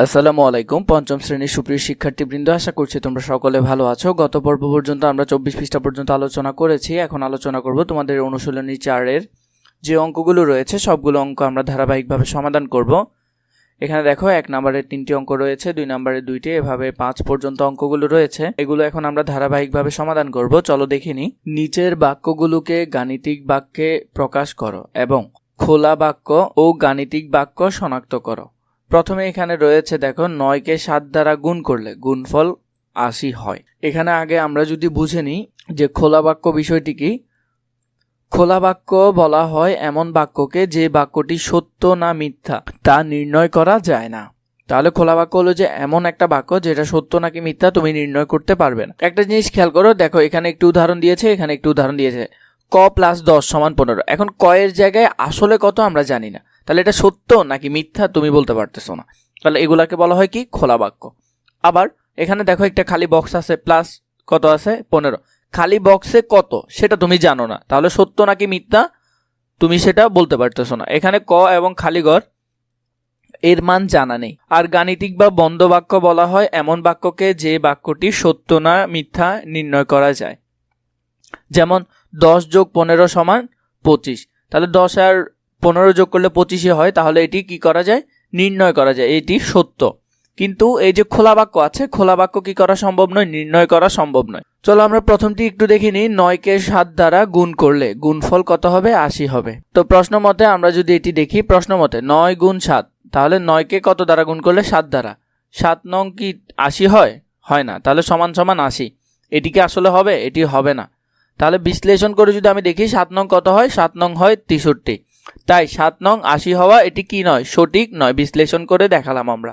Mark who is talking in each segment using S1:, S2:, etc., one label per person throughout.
S1: আসসালামু আলাইকুম, পঞ্চম শ্রেণির সুপ্রিয় শিক্ষার্থীবৃন্দ, আশা করছি তোমরা সকলে ভালো আছো। গত পর্ব পর্যন্ত আমরা চব্বিশ পৃষ্ঠা পর্যন্ত আলোচনা করেছি। এখন আলোচনা করব তোমাদের অনুশীলনী চারের যে অঙ্কগুলো রয়েছে, সবগুলো অঙ্ক আমরা ধারাবাহিকভাবে সমাধান করব। এখানে দেখো, এক নম্বরের তিনটি অঙ্ক রয়েছে, দুই নম্বরের দুইটি, এভাবে পাঁচ পর্যন্ত অঙ্কগুলো রয়েছে। এগুলো এখন আমরা ধারাবাহিকভাবে সমাধান করব। চলো দেখিনি নিচের বাক্যগুলোকে গাণিতিক বাক্যে প্রকাশ করো এবং খোলা বাক্য ও গাণিতিক বাক্য শনাক্ত করো। প্রথমে এখানে রয়েছে, দেখো, নয়কে সাত দ্বারা গুণ করলে গুণফল আশি হয়। এখানে আগে আমরা যদি বুঝে নিই যে খোলা বাক্য বিষয়টি কি, খোলা বাক্য বলা হয় এমন বাক্যকে যে বাক্যটি সত্য না মিথ্যা, তা নির্ণয় করা যায় না। তাহলে খোলা বাক্য হলো যে এমন একটা বাক্য যেটা সত্য নাকি মিথ্যা, তুমি নির্ণয় করতে পারবে না। একটা জিনিস খেয়াল করো, দেখো, এখানে একটু উদাহরণ দিয়েছে, এখানে একটু উদাহরণ দিয়েছে, ক প্লাস দশ সমান পনেরো। এখন কয়ের জায়গায় আসলে কত আমরা জানি না। তাহলে এটা সত্য নাকি মিথ্যা তুমি বলতে পারতেছো না? তাহলে এগুলাকে বলা হয় কি? খোলা বাক্য। আবার এখানে দেখো একটা খালি বক্স আছে প্লাস কত আছে? পনেরো। খালি বক্সে কত? সেটা তুমি জানো না। তাহলে সত্য নাকি মিথ্যা? তুমি সেটা বলতে পারতেছো না। এখানে ক এবং খালি ঘর এর মান জানা নেই। আর গাণিতিক বা বন্ধ বাক্য বলা হয় এমন বাক্যকে যে বাক্যটি সত্য না মিথ্যা নির্ণয় করা যায়। যেমন দশ যোগ পনেরো সমান পঁচিশ। তাহলে দশ আর পনেরো যোগ করলে পঁচিশে হয়, তাহলে এটি কি করা যায়? নির্ণয় করা যায়, এটি সত্য। কিন্তু এই যে খোলা বাক্য আছে, খোলা বাক্য কি করা সম্ভব নয়? নির্ণয় করা সম্ভব নয়। চলো আমরা প্রথমটি একটু দেখে নিই, নয়কে সাত দ্বারা গুণ করলে গুণফল কত হবে? আশি হবে। তো প্রশ্ন মতে আমরা যদি এটি দেখি, প্রশ্ন মতে নয় গুণ সাত, তাহলে নয়কে কত দ্বারা গুণ করলে সাত দ্বারা? সাত নং কি আশি হয়? হয় না, তাহলে সমান সমান আশি। এটি কি আসলে হবে? এটি হবে না। তাহলে বিশ্লেষণ করে যদি আমি দেখি, সাত নং কত হয়? সাত নং হয় তেষট্টি। তাই সাত নং আশি হওয়া এটি কি নয়? সঠিক নয়। বিশ্লেষণ করে দেখালাম আমরা।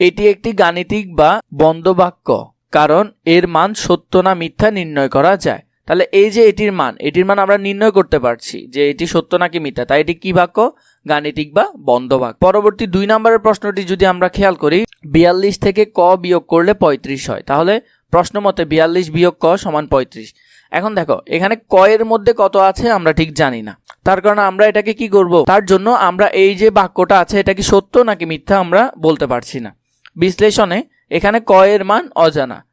S1: এটি একটি গাণিতিক বা বন্ধ বাক্য কারণ এর মান সত্য না মিথ্যা নির্ণয় করা যায়। তাহলে এই যে এটির মান এটির মান আমরা নির্ণয় করতে পারছি যে এটি সত্য নাকি মিথ্যা। তাই এটি কি বাক্য? গাণিতিক বা বন্ধ বাক্য পরবর্তী দুই নম্বরের প্রশ্নটি যদি আমরা খেয়াল করি, বিয়াল্লিশ থেকে ক বিয়োগ করলে পঁয়ত্রিশ হয়। তাহলে প্রশ্ন মতে বিয়াল্লিশ বিয়োগ ক সমান পঁয়ত্রিশ। এখন দেখো, এখানে ক এর মধ্যে কত আছে আমরা ঠিক জানি না। তার কারণে আমরা এটাকে কি করব? তার জন্য আমরা এই যে বাক্যটা আছে, এটা কি সত্য নাকি মিথ্যা আমরা বলতে পারছি না। বিশ্লেষণে এখানে ক এর মান অজানা।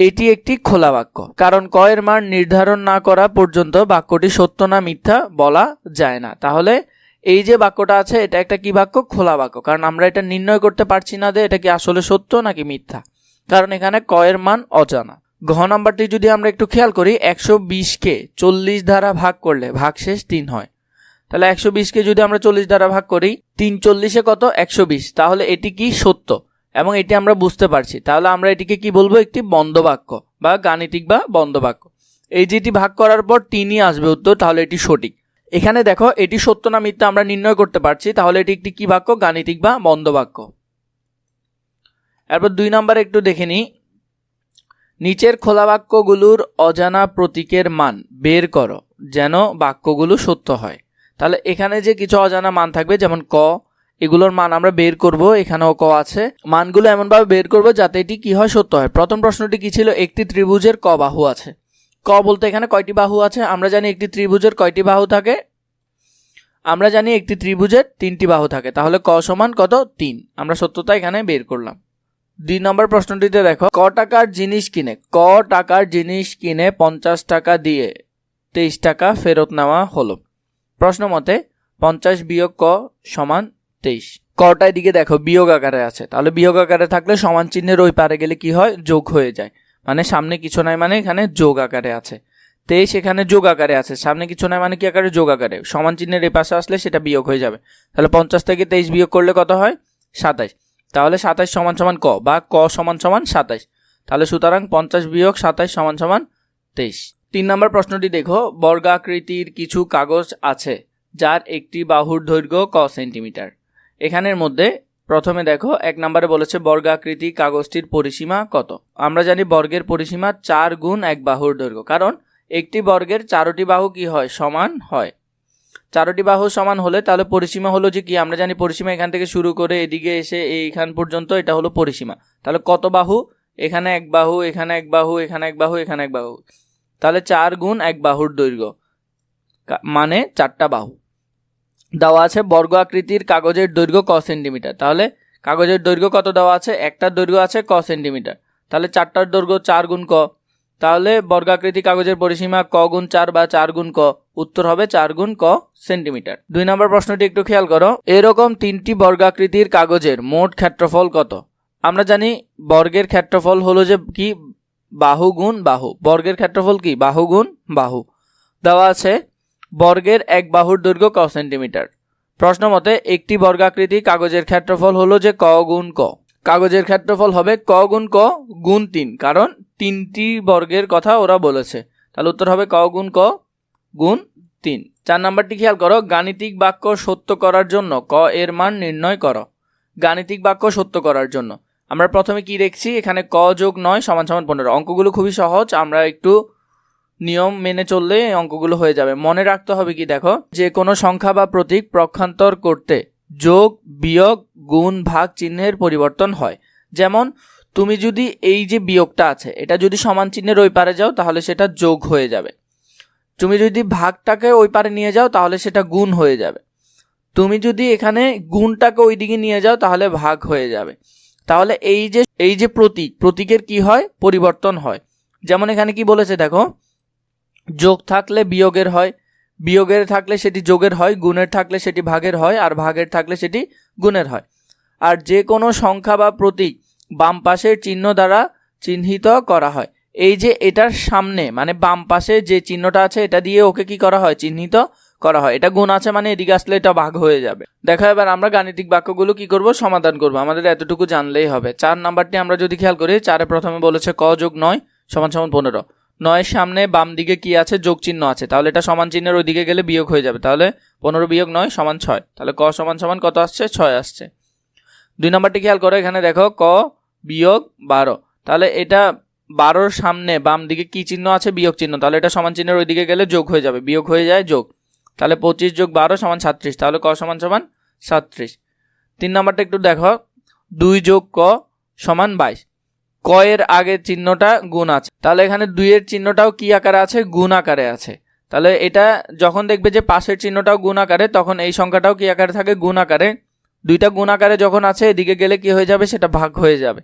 S1: এটি একটি খোলা বাক্য। কারণ ক এর মান নির্ধারণ না করা পর্যন্ত বাক্যটি সত্য না মিথ্যা বলা যায় না। তাহলে এই যে বাক্যটা আছে, এটা একটা কি বাক্য? খোলা বাক্য। কারণ আমরা এটা নির্ণয় করতে পারছি না যে এটা কি আসলে সত্য নাকি মিথ্যা। কারণ এখানে ক এর মান অজানা। ঘ নাম্বারটি যদি আমরা একটু খেয়াল করি, একশো বিশকে চল্লিশ দ্বারা ভাগ করলে ভাগশেষ তিন হয়। তাহলে একশো বিশকে যদি আমরা চল্লিশ দ্বারা ভাগ করি, তিন চল্লিশে কত? একশো বিশ। তাহলে এটি কি সত্য? এবং এটি আমরা বুঝতে পারছি। তাহলে আমরা এটিকে কি বলব? একটি বন্ধ বাক্য বা গাণিতিক বা বন্ধ বাক্য এই যেটি ভাগ করার পর তিনই আসবে উত্তর, তাহলে এটি সঠিক। এখানে দেখো, এটি সত্য না মিথ্যা আমরা নির্ণয় করতে পারছি। তাহলে এটি একটি কি বাক্য? গাণিতিক বা বন্ধ বাক্য এরপর দুই নম্বর একটু দেখে নিই। নিচের খোলা বাক্যগুলোর অজানা প্রতীকের মান বের করো, যেন বাক্যগুলো সত্য হয়। তাহলে এখানে যে কিছু অজানা মান থাকবে, যেমন ক, এগুলোর মান আমরা বের করব, এখানেও ক আছে। মানগুলো এমনভাবে বের করব যাতে এটি কি হয়, সত্য হয়। প্রথম প্রশ্নটি কি ছিল? একটি ত্রিভুজের ক বাহু আছে। ক বলতে এখানে কয়টি বাহু আছে? আমরা জানি একটি ত্রিভুজের কয়টি বাহু থাকে? আমরা জানি একটি ত্রিভুজের তিনটি বাহু থাকে। তাহলে ক সমান কত? তিন। আমরা সত্যতা এখানে বের করলাম। দুই নম্বর প্রশ্নটিতে দেখো, ক টাকার জিনিস কিনে, ক টাকার জিনিস কিনে পঞ্চাশ টাকা দিয়ে তেইশ টাকা ফেরত নেওয়া হলো। প্রশ্ন মতে, পঞ্চাশ বিয়োগ ক সমান তেইশ। কটায় দিকে দেখো, বিয়োগ আকারে আছে। তাহলে বিয়োগ আকারে থাকলে সমান চিহ্নের ওই পারে গেলে কি হয়? যোগ হয়ে যায়। মানে সামনে কিছু নাই মানে এখানে যোগ আকারে আছে। তেইশ এখানে যোগ আকারে আছে। সামনে কিছু নাই মানে কি আকারে? যোগ আকারে। সমান চিহ্নের এই পাশে আসলে সেটা বিয়োগ হয়ে যাবে। তাহলে পঞ্চাশ থেকে তেইশ বিয়োগ করলে কত হয়? সাতাইশ। তাহলে সাতাইশ সমান সমান ক বা ক সমান সমান সাতাইশ। তাহলে সুতরাং পঞ্চাশ বিয়োগ সাতাইশ সমান সমান তেইশ। তিন নম্বর প্রশ্নটি দেখো, বর্গাকৃতির কিছু কাগজ আছে যার একটি বাহুর দৈর্ঘ্য ক সেন্টিমিটার। এখানের মধ্যে প্রথমে দেখো, এক নম্বরে বলেছে বর্গাকৃতি কাগজটির পরিসীমা কত। আমরা জানি বর্গের পরিসীমা চার গুণ এক বাহুর দৈর্ঘ্য, কারণ একটি বর্গের চারোটি বাহু কি হয়? সমান হয়। চারোটি বাহু সমান হলে তাহলে পরিসীমা হলো যে কি? আমরা জানি পরিসীমা এখান থেকে শুরু করে এদিকে এসে এইখান পর্যন্ত এটা হলো পরিসীমা। তাহলে কত বাহু? এখানে এক বাহু, এখানে এক বাহু, এখানে এক বাহু, এখানে এক বাহু। তাহলে চার গুণ এক বাহুর দৈর্ঘ্য। মানে চারটা বাহু। দেওয়া আছে বর্গ আকৃতির কাগজের দৈর্ঘ্য ক সেন্টিমিটার। তাহলে কাগজের দৈর্ঘ্য কত দেওয়া আছে? একটার দৈর্ঘ্য আছে ক সেন্টিমিটার। তাহলে চারটার দৈর্ঘ্য চার গুণ ক। তাহলে বর্গাকৃতি কাগজের পরিসীমা ক গুণ চার বা চার গুণ ক, উত্তর হবে চার গুণ ক সেন্টিমিটার। দুই নম্বর প্রশ্নটি একটু খেয়াল করো। এরকম তিনটি বর্গাকৃতির কাগজের মোট ক্ষেত্রফল কত? আমরা জানি বর্গের ক্ষেত্রফল হলো যে কি? বাহু গুণ বাহু। বর্গের ক্ষেত্রফল কি? বাহু গুণ বাহু। দেওয়া আছে বর্গের এক বাহুর দৈর্ঘ্য ক সেন্টিমিটার। প্রশ্ন মতে একটি বর্গাকৃতি কাগজের ক্ষেত্রফল হলো যে ক গুণ ক। কাগজের ক্ষেত্রফল হবে ক গুণ ক গুণ তিন, কারণ তিনটি বর্গের কথা ওরা বলেছে। তাহলে উত্তর হবে ক গুণ ক গুণ তিন। চার নাম্বারটি খেয়াল করো, গাণিতিক বাক্য সত্য করার জন্য ক এর মান নির্ণয় করো। গাণিতিক বাক্য সত্য করার জন্য। আমরা প্রথমে কি দেখছি? এখানে ক যোগ নয় সমান সমান পনেরো। অঙ্কগুলো খুবই সহজ, আমরা একটু নিয়ম মেনে চললে অঙ্কগুলো হয়ে যাবে। মনে রাখতে হবে কি দেখো, যে কোনো সংখ্যা বা প্রতীক প্রক্ষান্তর করতে যোগ বিয়োগ গুণ ভাগ চিহ্নের পরিবর্তন হয়। যেমন তুমি যদি এই যে বিয়োগটা আছে, এটা যদি সমান চিহ্নের ওই পারে যাও, তাহলে সেটা যোগ হয়ে যাবে। তুমি যদি ভাগটাকে ওই পারে নিয়ে যাও, তাহলে সেটা গুণ হয়ে যাবে। তুমি যদি এখানে গুণটাকে ওই দিকে নিয়ে যাও, তাহলে ভাগ হয়ে যাবে। তাহলে এই যে এই যে প্রতীক, প্রতীকের কি হয়? পরিবর্তন হয়। যেমন এখানে কি বলেছে, দেখো, যোগ থাকলে বিয়োগের হয়, বিয়োগের থাকলে সেটি যোগের হয়, গুণের থাকলে সেটি ভাগের হয়, আর ভাগের থাকলে সেটি গুণের হয়। আর যে কোনো সংখ্যা বা প্রতীক বাম পাশের চিহ্ন দ্বারা চিহ্নিত করা হয়। এই যে এটার সামনে মানে বাম পাশে যে চিহ্নটা আছে, এটা দিয়ে ওকে কি করা হয়? চিহ্নিত করা হয়। এটা গুণ আছে মানে এদিকে আসলে এটা ভাগ হয়ে যাবে। দেখো এবার আমরা গাণিতিক বাক্যগুলো কি করব? সমাধান করব। আমাদের এতটুকু জানলেই হবে। চার নাম্বারটি আমরা যদি খেয়াল করি, চারে প্রথমে বলেছে ক যোগ নয়, সমান সমান পনেরো। নয়ের সামনে বাম দিকে কি আছে? যোগ চিহ্ন আছে। তাহলে এটা সমান চিহ্নের ওই দিকে গেলে বিয়োগ হয়ে যাবে। তাহলে পনেরো বিয়োগ নয়, সমান ছয়। তাহলে ক সমান সমান কত আসছে? ছয় আসছে। দুই নম্বরটি খেয়াল করো এখানে দেখো, ক বিয়োগ বারো। তাহলে এটা বারোর সামনে বাম দিকে কি চিহ্ন আছে? বিয়োগ চিহ্ন। তাহলে এটা সমান চিহ্নের ওই দিকে গেলে যোগ হয়ে যাবে। বিয়োগ হয়ে যায় যোগ। তাহলে পঁচিশ যোগ বারো সমান সাতত্রিশ তাহলে ক সমান সমান সাতত্রিশ তিন নম্বরটা একটু দেখো। দুই যোগ ক সমান বাইশ। ক এর আগের চিহ্নটা গুণ আছে। তাহলে এখানে দুইয়ের চিহ্নটাও কি আকারে আছে? গুণ আকারে আছে। তাহলে এটা যখন দেখবে যে পাশের চিহ্নটাও গুণ আকারে, তখন এই সংখ্যাটাও কি আকারে থাকে? গুণ আকারে দুইটা গুণ আকারে যখন আছে, এদিকে গেলে কি হয়ে যাবে? সেটা ভাগ হয়ে যাবে।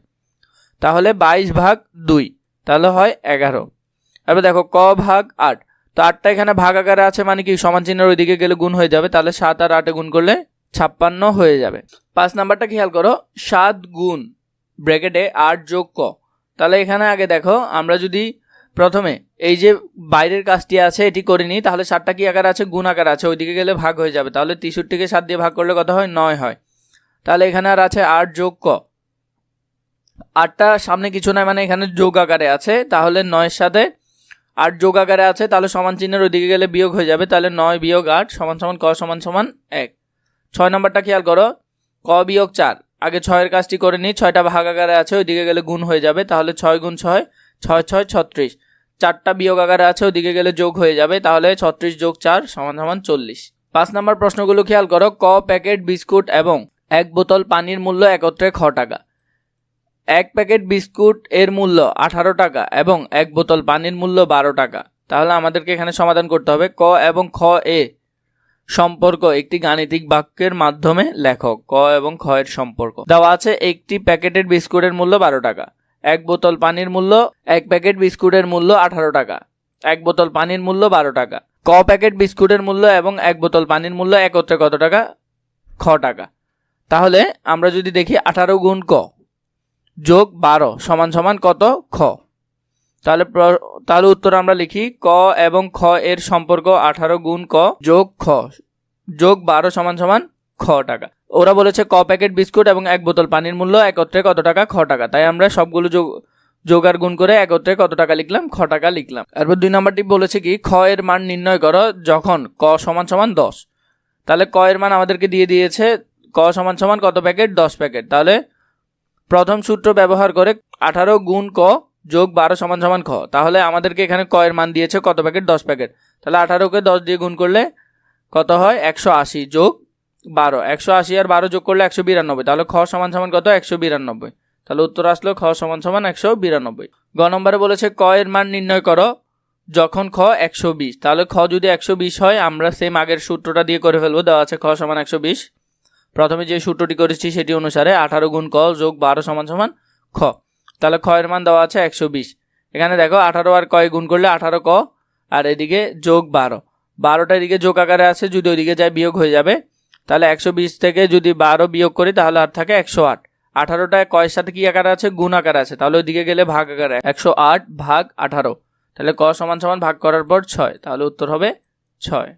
S1: তাহলে বাইশ ভাগ দুই, তাহলে হয় এগারো। এবার দেখো, ক ভাগ আট। তো আটটা এখানে ভাগ আকারে আছে মানে কি? সমান চিহ্নের ওইদিকে গেলে গুণ হয়ে যাবে। তাহলে সাত আর আটে গুণ করলে ছাপ্পান্ন হয়ে যাবে। পাঁচ নাম্বারটা খেয়াল করো, সাত গুণ ব্র্যাকেটে আট যোগ ক। তাহলে এখানে আগে দেখো, আমরা যদি প্রথমে এই যে বাইরের কাজটি আছে, এটি করে নিই, তাহলে সাতটা কি আকার আছে? গুণ আকার আছে। ওইদিকে গেলে ভাগ হয়ে যাবে। তাহলে তেষট্টিকে সাত দিয়ে ভাগ করলে কত হয়? নয় হয়। তাহলে এখানে আর আছে আট যোগ ক। আটটা সামনে কিছু নয় মানে এখানে যোগ আকারে আছে। তাহলে নয়ের সাথে আট যোগ আকারে আছে, তাহলে সমান চিহ্নের ওইদিকে গেলে বিয়োগ হয়ে যাবে। তাহলে নয় বিয়োগ আট সমান সমান ক সমান সমান এক। ছয় নম্বরটা খেয়াল করো, ক বিয়োগ চার। আগে ছয়ের কাজটি করে নিই ছয়টা ভাগ আকারে আছে, ওইদিকে গেলে গুণ হয়ে যাবে। তাহলে ছয় গুণ ছয় ছয় ছয় ছত্রিশ। চারটা বিয়োগ আকারে আছে, ওইদিকে গেলে যোগ হয়ে যাবে। তাহলে ছত্রিশ যোগ চার সমান সমান চল্লিশ। পাঁচ নম্বর প্রশ্নগুলো খেয়াল করো, ক প্যাকেট, বিস্কুট এবং এক বোতল পানির মূল্য একত্রে খ টাকা। এক প্যাকেট বিস্কুট এর মূল্য আঠারো টাকা এবং এক বোতল পানির মূল্য বারো টাকা। তাহলে আমাদেরকে এখানে সমাধান করতে হবে ক এবং খ এ সম্পর্ক একটি গাণিতিক বাক্যের মাধ্যমে লেখক। ক এবং খ এর সম্পর্ক। দেওয়া আছে একটি প্যাকেটের বিস্কুটের মূল্য বারো টাকা, এক বোতল পানির মূল্য, এক প্যাকেট বিস্কুটের মূল্য আঠারো টাকা, এক বোতল পানির মূল্য বারো টাকা। ক প্যাকেট বিস্কুটের মূল্য এবং এক বোতল পানির মূল্য একত্রে কত টাকা? খ টাকা। তাহলে আমরা যদি দেখি আঠারো গুণ ক, যোগ বারো সমান সমান কত? খ। তাহলে তাহলে উত্তর আমরা লিখি ক এবং খ এর সম্পর্ক আঠারো গুণ ক যোগ খ, যোগ বারো সমান সমান খ টাকা। ওরা বলেছে ক প্যাকেট বিস্কুট এবং এক বোতল পানির মূল্য একত্রে কত টাকা? খ টাকা। তাই আমরা সবগুলো যোগ যোগ আর গুণ করে একত্রে কত টাকা লিখলাম? খ টাকা লিখলাম। এরপর দুই নম্বরটি বলেছে কি, খ এর মান নির্ণয় করো যখন ক সমান সমান দশ। তাহলে ক এর মান আমাদেরকে দিয়ে দিয়েছে ক সমান সমান কত প্যাকেট? দশ প্যাকেট। তাহলে প্রথম সূত্র ব্যবহার করে আঠারো গুণ ক যোগ বারো সমান সমান খ। তাহলে আমাদেরকে এখানে ক এর মান দিয়েছে কত প্যাকেট? দশ প্যাকেট। তাহলে আঠারোকে দশ দিয়ে গুণ করলে কত হয়? একশো আশি যোগ বারো। একশো আশি আর বারো যোগ করলে একশো বিরানব্বই। তাহলে খ সমান সমান কত? একশো বিরানব্বই। তাহলে উত্তর আসলো খ সমান সমান একশো বিরানব্বই। গ নম্বরে বলেছে ক এর মান নির্ণয় করো যখন খ একশো বিশ। তাহলে খ যদি একশো বিশ হয়, আমরা সেম আগের সূত্রটা দিয়ে করে ফেলব। দেওয়া আছে খ সমান একশো বিশ। প্রথমে যে সূত্রটি করেছি সেটি অনুসারে আঠারো গুণ ক যোগ বারো সমান সমান খ। তাহলে খ এর মান দেওয়া আছে একশো বিশ। এখানে দেখো আঠারো আর কয় গুণ করলে আঠারো ক, আর এদিকে যোগ বারো। বারোটা এদিকে যোগ আকারে আছে, যদি ওইদিকে যায় বিয়োগ হয়ে যাবে। তাহলে একশো বিশ থেকে যদি বারো বিয়োগ করি, তাহলে আর থাকে একশো আট। আঠারোটা কয়ের সাথে কি আকারে আছে? গুণ আকারে আছে। তাহলে ওইদিকে গেলে ভাগ আকারে একশো আট ভাগ আঠারো। তাহলে ক সমান সমান ভাগ করার পর ছয়। তাহলে উত্তর হবে ছয়।